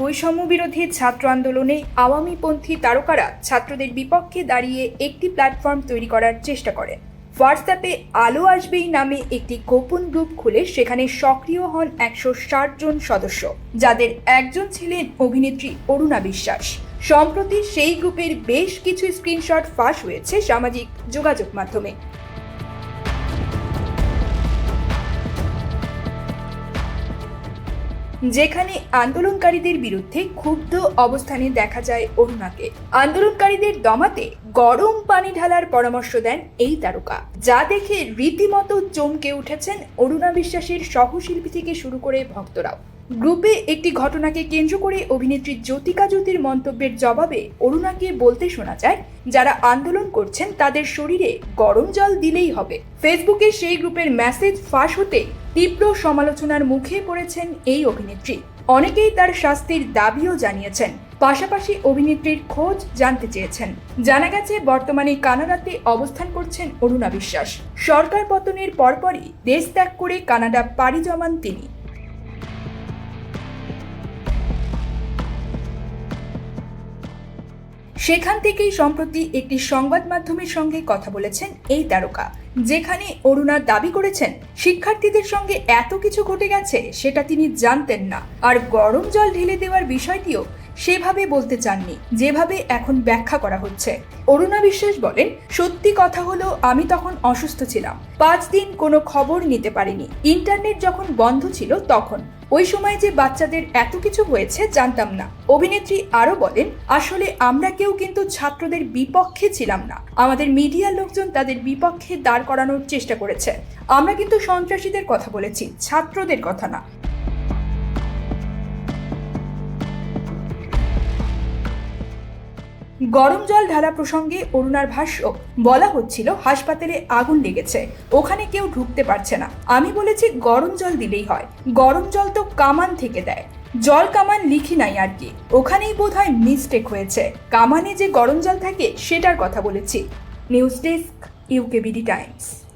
বৈষম্য বিরোধী ছাত্র আন্দোলনে আওয়ামীপন্থী তারকারা ছাত্রদের বিপক্ষে দাঁড়িয়ে একটি প্ল্যাটফর্ম তৈরি করার চেষ্টা করেন হোয়াটসঅ্যাপে আলো আসবেই নামে একটি গোপন গ্রুপ খুলে সেখানে সক্রিয় হন একশো ষাট জন সদস্য, যাদের একজন ছিলেন অভিনেত্রী অরুণা বিশ্বাস। সম্প্রতি সেই গ্রুপের বেশ কিছু স্ক্রিনশট ফাঁস হয়েছে সামাজিক যোগাযোগ মাধ্যমে। যেখানে আন্দোলনকারীদের বিরুদ্ধে ক্ষুব্ধ অবস্থানে দেখা যায় অরুণাকে। আন্দোলনকারীদের দমাতে গরম পানি ঢালার পরামর্শ দেন এই তারকা, যা দেখে রীতিমতো চমকে উঠেছেন অরুণা বিশ্বাসের সহশিল্পী থেকে শুরু করে ভক্তরাও। গ্রুপে একটি ঘটনাকে কেন্দ্র করে অভিনেত্রী জ্যোতিকা জ্যোতির মন্তব্যের জবাবে অরুণাকে বলতে শোনা যায়, যারা আন্দোলন করছেন তাদের শরীরে গরম জল দিলেই হবে। ফেসবুকে সেই গ্রুপের মেসেজ ফাঁস হতে তীব্র সমালোচনার মুখে পড়েছেন এই অভিনেত্রী। অনেকেই তার শাস্তির দাবিও জানিয়েছেন। পাশাপাশি অভিনেত্রীর খোঁজ জানতে চেয়েছেন। জানা গেছে, বর্তমানে কানাডাতে অবস্থান করছেন অরুণা বিশ্বাস। সরকার পতনের পরপরই দেশ ত্যাগ করে কানাডা পাড়ি জমান তিনি। সেখান থেকেই সম্প্রতি একটি সংবাদ মাধ্যমের সঙ্গে কথা বলেছেন এই তারকা, যেখানে অরুণা দাবি করেছেন, শিক্ষার্থীদের সঙ্গে এত কিছু ঘটে গেছে, সেটা তিনি জানতেন না। আর গরম জল ঢেলে দেওয়ার বিষয়টিও সেভাবে বলতে চাননি, যেভাবে এখন ব্যাখ্যা করা হচ্ছে। অরুণা বিশ্বাস বলেন, সত্যি কথা হলো, আমি তখন অসুস্থ ছিলাম। পাঁচ দিন কোনো খবর নিতে পারিনি। ইন্টারনেট যখন বন্ধ ছিল তখন। ওই সময় যে বাচ্চাদের এত কিছু হয়েছে জানতাম না। অভিনেত্রী আরও বলেন, আসলে আমরা কেউ কিন্তু ছাত্রদের বিপক্ষে ছিলাম না। আমাদের মিডিয়ার লোকজন তাদের বিপক্ষে দাঁড় করানোর চেষ্টা করেছে। আমরা কিন্তু সন্ত্রাসীদের কথা বলেছি, ছাত্রদের কথা না। গরম জল ঢালা প্রসঙ্গে অরুণার ভাষ্য, বলা হচ্ছিল, হাসপাতালে আগুন লেগেছে, ওখানে কেউ ঢুকতে পারছে না। আমি বলেছি, গরম জল দিলেই হয়। গরম জল তো কামান থেকে দেয়। জল কামান লিখি নাই আর কি। ওখানেই বোধ হয় মিস্টেক হয়েছে। কামানে যে গরম জল থাকে, সেটার কথা বলেছি। News desk, UKBD Times.